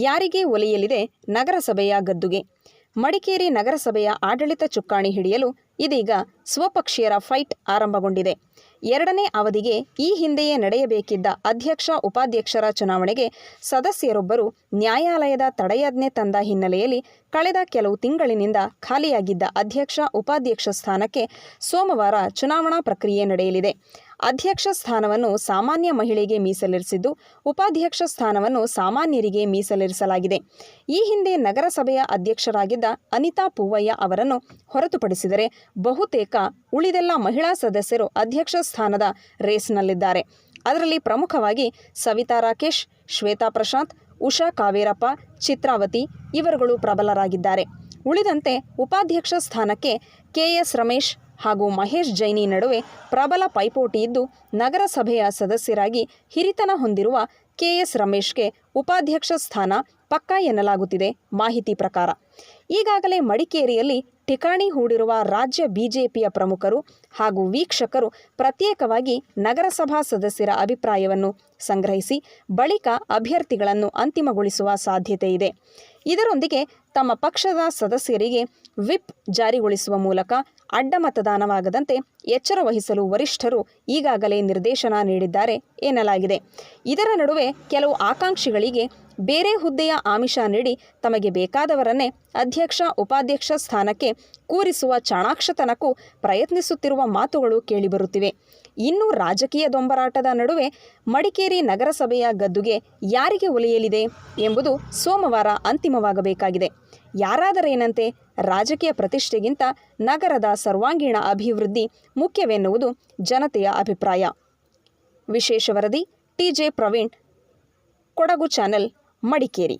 ಯಾರಿಗೆ ಒಲೆಯಲಿದೆ ನಗರಸಭೆಯ ಗದ್ದುಗೆ. ಮಡಿಕೇರಿ ನಗರಸಭೆಯ ಆಡಳಿತ ಚುಕ್ಕಾಣಿ ಹಿಡಿಯಲು ಇದೀಗ ಸ್ವಪಕ್ಷೀಯರ ಫೈಟ್ ಆರಂಭಗೊಂಡಿದೆ. ಎರಡನೇ ಅವಧಿಗೆ ಈ ಹಿಂದೆಯೇ ನಡೆಯಬೇಕಿದ್ದ ಅಧ್ಯಕ್ಷ, ಉಪಾಧ್ಯಕ್ಷರ ಚುನಾವಣೆಗೆ ಸದಸ್ಯರೊಬ್ಬರು ನ್ಯಾಯಾಲಯದ ತಡೆಯಾಜ್ಞೆ ತಂದ ಹಿನ್ನೆಲೆಯಲ್ಲಿ ಕಳೆದ ಕೆಲವು ತಿಂಗಳಿನಿಂದ ಖಾಲಿಯಾಗಿದ್ದ ಅಧ್ಯಕ್ಷ, ಉಪಾಧ್ಯಕ್ಷ ಸ್ಥಾನಕ್ಕೆ ಸೋಮವಾರ ಚುನಾವಣಾ ಪ್ರಕ್ರಿಯೆ ನಡೆಯಲಿದೆ. ಅಧ್ಯಕ್ಷ ಸ್ಥಾನವನ್ನು ಸಾಮಾನ್ಯ ಮಹಿಳೆಗೆ ಮೀಸಲಿರಿಸಿದ್ದು, ಉಪಾಧ್ಯಕ್ಷ ಸ್ಥಾನವನ್ನು ಸಾಮಾನ್ಯರಿಗೆ ಮೀಸಲಿರಿಸಲಾಗಿದೆ. ಈ ಹಿಂದೆ ನಗರಸಭೆಯ ಅಧ್ಯಕ್ಷರಾಗಿದ್ದ ಅನಿತಾ ಪೂವಯ್ಯ ಅವರನ್ನು ಹೊರತುಪಡಿಸಿದರೆ ಬಹುತೇಕ ಉಳಿದೆಲ್ಲ ಮಹಿಳಾ ಸದಸ್ಯರು ಅಧ್ಯಕ್ಷ ಸ್ಥಾನದ ರೇಸ್ನಲ್ಲಿದ್ದಾರೆ. ಅದರಲ್ಲಿ ಪ್ರಮುಖವಾಗಿ ಸವಿತಾ ರಾಕೇಶ್, ಶ್ವೇತಾ ಪ್ರಶಾಂತ್, ಉಷಾ ಕಾವೇರಪ್ಪ, ಚಿತ್ರಾವತಿ ಇವರುಗಳು ಪ್ರಬಲರಾಗಿದ್ದಾರೆ. ಉಳಿದಂತೆ ಉಪಾಧ್ಯಕ್ಷ ಸ್ಥಾನಕ್ಕೆ ಕೆಎಸ್ ರಮೇಶ್ ಹಾಗೂ ಮಹೇಶ್ ಜೈನಿ ನಡುವೆ ಪ್ರಬಲ ಪೈಪೋಟಿ ಇದ್ದು ನಗರಸಭೆಯ ಸದಸ್ಯರಾಗಿ ಹಿರಿತನ ಹೊಂದಿರುವ ಕೆಎಸ್ ರಮೇಶ್ಗೆ ಉಪಾಧ್ಯಕ್ಷ ಸ್ಥಾನ ಪಕ್ಕಾ ಎನ್ನಲಾಗುತ್ತಿದೆ ಮಾಹಿತಿ ಪ್ರಕಾರ. ಈಗಾಗಲೇ ಮಡಿಕೇರಿಯಲ್ಲಿ ಠಿಕಾಣಿ ಹೂಡಿರುವ ರಾಜ್ಯ ಬಿಜೆಪಿಯ ಪ್ರಮುಖರು ಹಾಗೂ ವೀಕ್ಷಕರು ಪ್ರತ್ಯೇಕವಾಗಿ ನಗರಸಭಾ ಸದಸ್ಯರ ಅಭಿಪ್ರಾಯವನ್ನು ಸಂಗ್ರಹಿಸಿ, ಬಳಿಕ ಅಭ್ಯರ್ಥಿಗಳನ್ನು ಅಂತಿಮಗೊಳಿಸುವ ಸಾಧ್ಯತೆ ಇದೆ. ಇದರೊಂದಿಗೆ ತಮ್ಮ ಪಕ್ಷದ ಸದಸ್ಯರಿಗೆ ವಿಪ್ ಜಾರಿಗೊಳಿಸುವ ಮೂಲಕ ಅಡ್ಡ ಮತದಾನವಾಗದಂತೆ ಎಚ್ಚರ ವಹಿಸಲು ವರಿಷ್ಠರು ಈಗಾಗಲೇ ನಿರ್ದೇಶನ ನೀಡಿದ್ದಾರೆ ಎನ್ನಲಾಗಿದೆ. ಇದರ ನಡುವೆ ಕೆಲವು ಆಕಾಂಕ್ಷಿಗಳಿಗೆ ಬೇರೆ ಹುದ್ದೆಯ ಆಮಿಷ ನೀಡಿ ತಮಗೆ ಬೇಕಾದವರನ್ನೇ ಅಧ್ಯಕ್ಷ, ಉಪಾಧ್ಯಕ್ಷ ಸ್ಥಾನಕ್ಕೆ ಕೂರಿಸುವ ಚಾಣಾಕ್ಷತನಕ್ಕೂ ಪ್ರಯತ್ನಿಸುತ್ತಿರುವ ಮಾತುಗಳು ಕೇಳಿಬರುತ್ತಿವೆ. ಇನ್ನು ರಾಜಕೀಯ ದೊಂಬರಾಟದ ನಡುವೆ ಮಡಿಕೇರಿ ನಗರಸಭೆಯ ಗದ್ದುಗೆ ಯಾರಿಗೆ ಒಲಿಯಲಿದೆ ಎಂಬುದು ಸೋಮವಾರ ಅಂತಿಮವಾಗಬೇಕಾಗಿದೆ. ಯಾರಾದರೇನಂತೆ ರಾಜಕೀಯ ಪ್ರತಿಷ್ಠೆಗಿಂತ ನಗರದ ಸರ್ವಾಂಗೀಣ ಅಭಿವೃದ್ಧಿ ಮುಖ್ಯವೆನ್ನುವುದು ಜನತೆಯ ಅಭಿಪ್ರಾಯ. ವಿಶೇಷ ವರದಿ ಟಿಜೆ ಪ್ರವೀಣ್ ಕೊಡಗು ಚಾನೆಲ್ ಮಡಿಕೇರಿ.